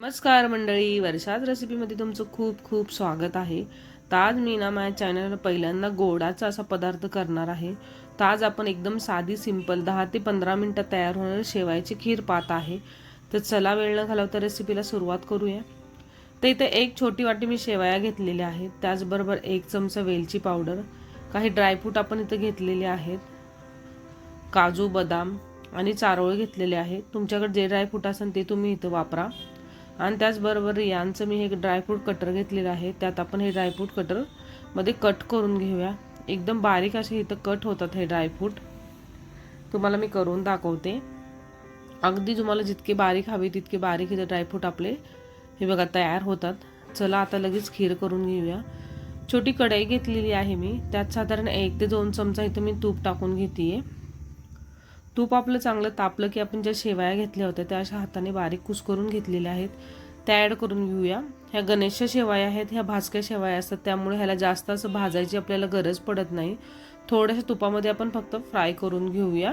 नमस्कार मंडळी वर्षात रेसिपीमध्ये तुमचं खूप खूप स्वागत आहे. तर आज मी ना माझ्या चॅनलवर पहिल्यांदा गोडाचा असा पदार्थ करणार आहे. तर आज आपण एकदम साधी सिंपल दहा ते पंधरा मिनटं तयार होणारी शेवायची खीर पात आहे. तर चला वेळ न घालवता रेसिपीला सुरुवात करूया. तर इथे एक छोटी वाटी मी शेवया घेतलेल्या आहेत त्याचबरोबर एक चमचा वेलची पावडर काही ड्रायफ्रूट आपण इथं घेतलेले आहेत. काजू बदाम आणि चारोळ घेतलेले आहेत. तुमच्याकडे जे ड्रायफ्रूट असेल ते तुम्ही इथं वापरा. आणि त्याचबरोबर यांचं मी हे ड्रायफ्रूट कटर घेतलेलं आहे. त्यात आपण हे ड्रायफ्रूट कटरमध्ये कट करून घेऊया. एकदम बारीक असे इथं कट होतात हे ड्रायफ्रूट तुम्हाला मी करून दाखवते. अगदी तुम्हाला जितके बारीक हवे तितके बारीक इथं ड्रायफ्रूट आपले हे बघा तयार होतात. चला आता लगेच खीर करून घेऊया. छोटी कढई घेतलेली आहे मी. त्यात साधारण एक ते दोन चमचा इथं मी तूप टाकून घेते आहे तूप आपलं चांगलं तापलं की आपण ज्या शेवया घेतल्या होत्या त्या अशा हाताने बारीक कुस्करून घेतलेल्या आहेत. त्या ॲड करून घेऊया. ह्या गणेशच्या शेवाया आहेत ह्या भाजक्या शेवाया असतात त्यामुळे ह्याला जास्त असं भाजायची आपल्याला गरज पडत नाही. थोड्याशा तुपामध्ये आपण फक्त फ्राय करून घेऊया.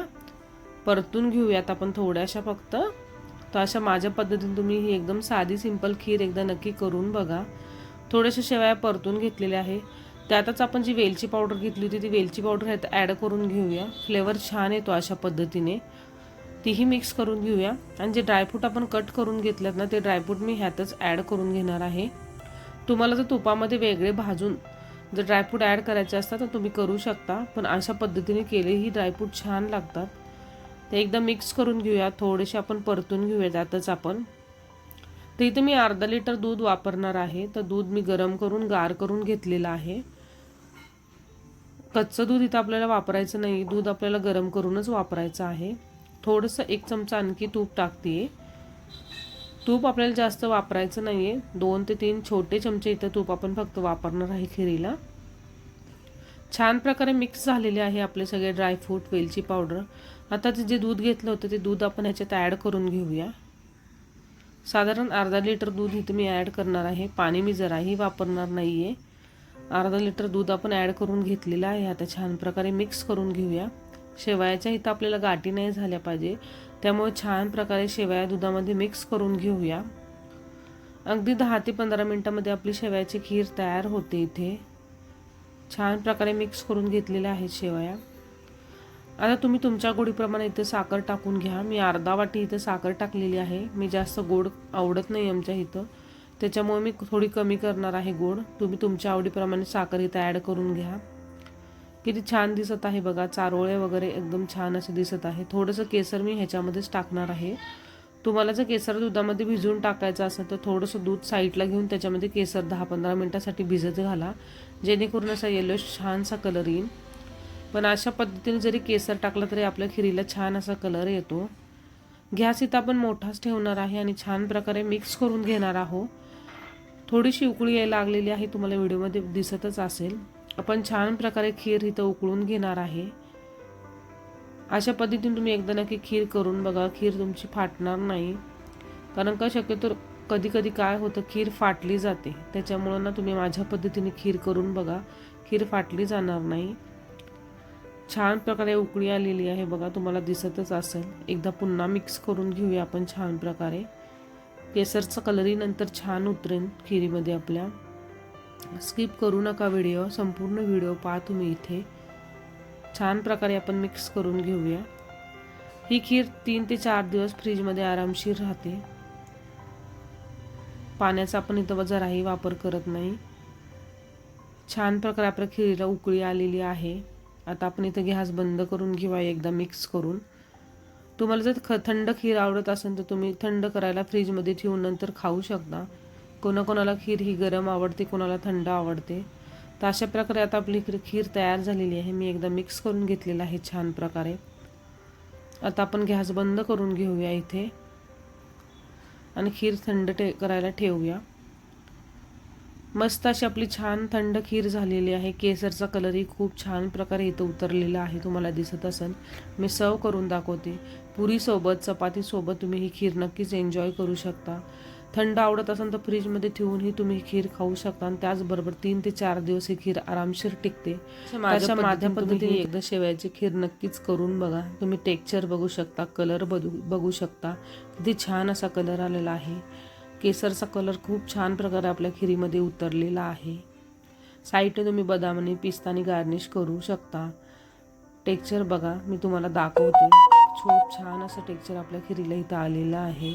परतून घेऊयात आपण थोड्याशा फक्त. तर अशा माझ्या पद्धतीने तुम्ही ही एकदम साधी सिंपल खीर एकदा नक्की करून बघा. थोड्याशा शेवया परतून घेतलेल्या आहे त्यातच आपण जी वेलची पावडर घेतली होती ती वेलची पावडर ह्यात ॲड करून घेऊया. फ्लेवर छान येतो अशा पद्धतीने. तीही मिक्स करून घेऊया. आणि जे ड्रायफ्रूट आपण कट करून घेतल्यात ना ते ड्रायफ्रूट मी ह्यातच ॲड करून घेणार आहे. तुम्हाला जर तुपामध्ये वेगळे भाजून जर ड्रायफ्रूट ॲड करायचे असतात तर तुम्ही करू शकता. पण अशा पद्धतीने केलेही ड्रायफ्रूट छान लागतात. ते एकदा मिक्स करून घेऊया. थोडेसे आपण परतून घेऊया त्यातच आपण. तर इथं मी अर्धा लिटर दूध वापरणार आहे. तर दूध मी गरम करून गार करून घेतलेलं आहे. कच्चं दूध इथं आपल्याला वापरायचं नाही. दूध आपल्याला गरम करूनच वापरायचं आहे. थोडंसं एक चमचा आणखी तूप टाकते तूप आपल्याला जास्त वापरायचं नाही आहे दोन ते तीन छोटे चमचे इथं तूप आपण फक्त वापरणार आहे खिरीला. छान प्रकारे मिक्स झालेले आहे आपले सगळे ड्रायफ्रूट वेलची पावडर. आता ते जे दूध घेतलं होतं ते दूध आपण ह्याच्यात ॲड करून घेऊया. साधारण अर्धा लिटर दूध इथं मी ॲड करणार आहे. पाणी मी जराही वापरणार नाही आहे अर्धा लिटर दूध आपण ॲड करून घेतलेलं आहे. आता छान प्रकारे मिक्स करून घेऊया. शेवयाच्या इथं आपल्याला गाठी नाही झाल्या पाहिजे. त्यामुळे छान प्रकारे शेवया दुधामध्ये मिक्स करून घेऊया. अगदी दहा ते पंधरा मिनटामध्ये आपली शेवयाची खीर तयार होते इथे. छान प्रकारे मिक्स करून घेतलेल्या आहेत शेवया. आता तुम्ही तुमच्या गोडीप्रमाणे इथं साखर टाकून घ्या. मी अर्धा वाटी इथं साखर टाकलेली आहे. मी जास्त गोड आवडत नाही आमच्या इथं. त्याच्यामुळे मी थोडी कमी करणार आहे गोड. तुम्ही तुमच्या आवडीप्रमाणे साखर इथं ॲड करून घ्या. किती छान दिसत आहे बघा चारोळे वगैरे एकदम छान असे दिसत आहे. थोडंसं केसर मी ह्याच्यामध्येच टाकणार आहे. तुम्हाला जर केसर दुधामध्ये भिजवून टाकायचं असेल तर थोडंसं दूध साईडला घेऊन त्याच्यामध्ये केसर दहा पंधरा मिनटासाठी भिजत घाला. जेणेकरून असा येलो छानसा कलर येईल. पण अशा पद्धतीने जरी केसर टाकलं तरी आपल्या खिरीला छान असा कलर येतो. गॅस इथं आपण मोठाच ठेवणार आहे आणि छान प्रकारे मिक्स करून घेणार आहोत. थोडीशी उकळी यायला लागलेली आहे तुम्हाला व्हिडिओमध्ये दिसतच असेल. आपण छान प्रकारे खीर इथं उकळून घेणार आहे. अशा पद्धतीने तुम्ही एकदा नक्की खीर करून बघा खीर तुमची फाटणार नाही. कारण का शक्यतो कधी कधी काय होतं खीर फाटली जाते. त्याच्यामुळं ना तुम्ही माझ्या पद्धतीने खीर करून बघा खीर फाटली जाणार नाही. छान प्रकारे उकळी आलेली आहे बघा तुम्हाला दिसतच असेल. एकदा पुन्हा मिक्स करून घेऊया आपण छान प्रकारे. केसरचं कलरही नंतर छान उतरेन खिरीमध्ये आपल्या. स्किप करू नका व्हिडिओ संपूर्ण व्हिडिओ पहा तुम्ही इथे. छान प्रकारे आपण मिक्स करून घेऊया. ही खीर तीन ते चार दिवस फ्रीजमध्ये आरामशीर राहते. पाण्याचा आपण इथं जराही वापर करत नाही. छान प्रकारे आपल्या खिरीला उकळी आलेली आहे. आता आपण इथं गॅस बंद करून घेऊया एकदा मिक्स करून. तुम्हाला जर ख थंड खीर आवडत असेल तर तुम्ही थंड करायला फ्रीजमध्ये ठेवून नंतर खाऊ शकता. कोणाकोणाला खीर ही गरम आवडते कोणाला थंड आवडते. तर अशा प्रकारे आता आपली खीर तयार झालेली आहे. मी एकदा मिक्स करून घेतलेलं आहे छान प्रकारे. आता आपण गॅस बंद करून घेऊया इथे. आणि खीर थंड टे करायला ठेवूया. मस्त अशी आपली छान थंड खीर झालेली आहे. केसरचा कलरही खूप छान प्रकारे इथं उतरलेला आहे. तुम्हाला दिसत असेल मी सर्व करून दाखवते. पुरीसोबत चपातीसोबत तुम्ही ही खीर नक्कीच एन्जॉय करू शकता. थंड आवडत असेल तर फ्रीजमध्ये ठेवूनही तुम्ही ही खीर खाऊ शकता आणि त्याचबरोबर तीन ते चार दिवस ही खीर आरामशीर टिकते. माझ्या माझ्या पद्धतीने एकदा शेवयाची खीर नक्कीच करून बघा. तुम्ही टेक्चर बघू शकता कलर बघू बघू शकता. किती छान असा कलर आलेला आहे. केसरचा कलर खूप छान प्रकारे आपल्या खिरीमध्ये उतरलेला आहे. साईडने तुम्ही बदामाने पिस्ताने पिस्तानी गार्निश करू शकता. टेक्चर बघा मी तुम्हाला दाखवते. खूप छान असं टेक्चर आपल्या खिरीला इथं आलेलं आहे.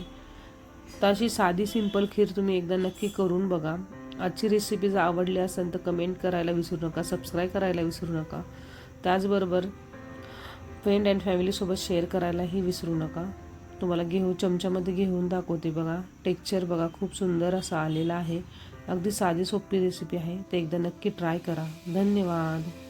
तर अशी साधी सिंपल खीर तुम्ही एकदा नक्की करून बघा. आजची रेसिपी जर आवडली असेल तर कमेंट करायला विसरू नका सबस्क्राईब करायला विसरू नका. त्याचबरोबर फ्रेंड अँड फॅमिलीसोबत शेअर करायलाही विसरू नका. तुम्हाला घेऊ चमच्यामध्ये घेऊन दाखवते बघा. टेक्चर बघा खूप सुंदर असा आलेला आहे. अगदी साधी सोपी रेसिपी आहे. ते एकदा नक्की ट्राय करा. धन्यवाद.